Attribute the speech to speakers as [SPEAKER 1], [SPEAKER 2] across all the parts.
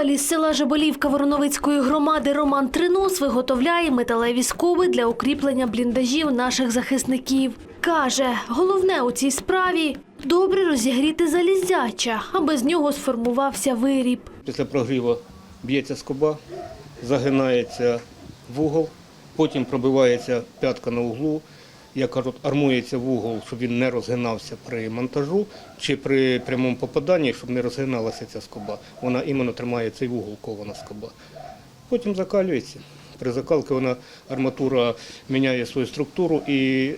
[SPEAKER 1] Коваль із села Жаболівка Вороновицької громади Роман Тринос виготовляє металеві скоби для укріплення бліндажів наших захисників. Каже, головне у цій справі добре розігріти залізяча, аби з нього сформувався виріб.
[SPEAKER 2] Після прогріву б'ється скоба, загинається вугол, потім пробивається п'ятка на углу, як кажуть, армується вугол, щоб він не розгинався при монтажу чи при прямому попаданні, щоб не розгиналася ця скоба. Вона іменно тримає цей вугол кована скоба. Потім закалюється. При закалці вона арматура міняє свою структуру і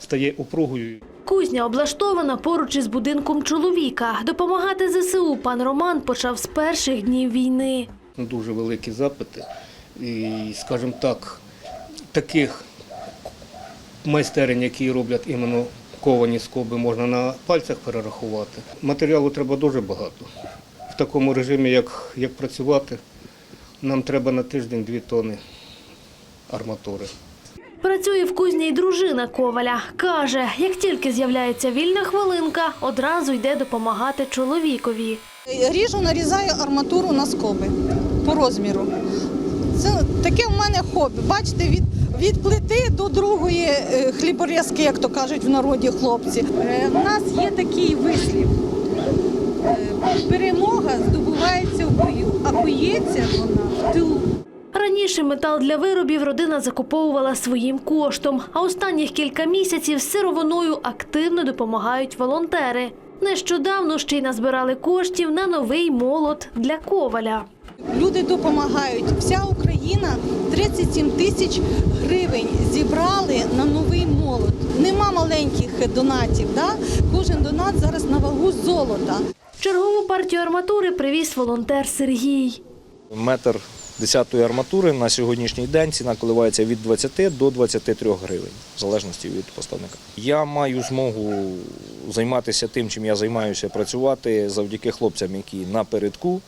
[SPEAKER 2] стає упругою.
[SPEAKER 1] Кузня облаштована поруч із будинком чоловіка. Допомагати ЗСУ пан Роман почав з перших днів війни.
[SPEAKER 2] дуже великі запити. І, скажімо так, таких майстерень, які роблять іменно ковані скоби, можна на пальцях перерахувати. Матеріалу треба дуже багато. В такому режимі, як, як працювати, нам треба на тиждень дві тони арматури.
[SPEAKER 1] Працює в кузні й дружина Коваля. Каже, як тільки з'являється вільна хвилинка, одразу йде допомагати чоловікові.
[SPEAKER 3] Ріжу, нарізаю арматуру на скоби по розміру. Це таке в мене хобі. Бачите, від, від плити до другої е, хліборізки, як то кажуть в народі хлопці. Е, У нас є такий вислів. Е, Перемога здобувається в бою, а боється вона в тилу.
[SPEAKER 1] Раніше метал для виробів родина закуповувала своїм коштом, а останніх кілька місяців сировиною активно допомагають волонтери. Нещодавно ще й назбирали коштів на новий молот для коваля.
[SPEAKER 3] Люди допомагають. Вся Україна 37 тисяч гривень зібрали на новий молот. Нема маленьких донатів. Да? Кожен донат зараз на вагу золота.
[SPEAKER 1] Чергову партію арматури привіз волонтер Сергій.
[SPEAKER 4] Метр 10-ї арматури на сьогоднішній день ціна коливається від 20 до 23 гривень, в залежності від поставника. Я маю змогу займатися тим, чим я займаюся, працювати завдяки хлопцям, які напередку.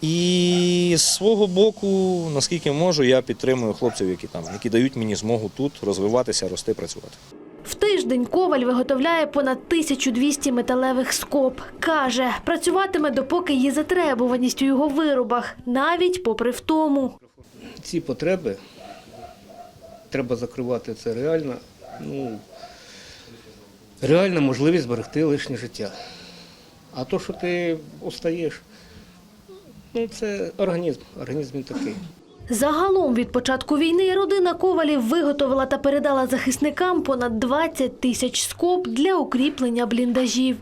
[SPEAKER 4] І з свого боку, наскільки можу, я підтримую хлопців, які там, які дають мені змогу тут розвиватися, рости, працювати.
[SPEAKER 1] В тиждень коваль виготовляє понад 1200 металевих скоб. Каже, працюватиме, допоки є затребуваність у його виробах, навіть попри втому.
[SPEAKER 2] Ці потреби треба закривати. Це реальна, ну, реальна можливість зберегти лишнє життя. А то, що ти устаєш, ну, це організм, організм він такий.
[SPEAKER 1] Загалом від початку війни родина ковалів виготовила та передала захисникам понад 20 тисяч скоб для укріплення бліндажів.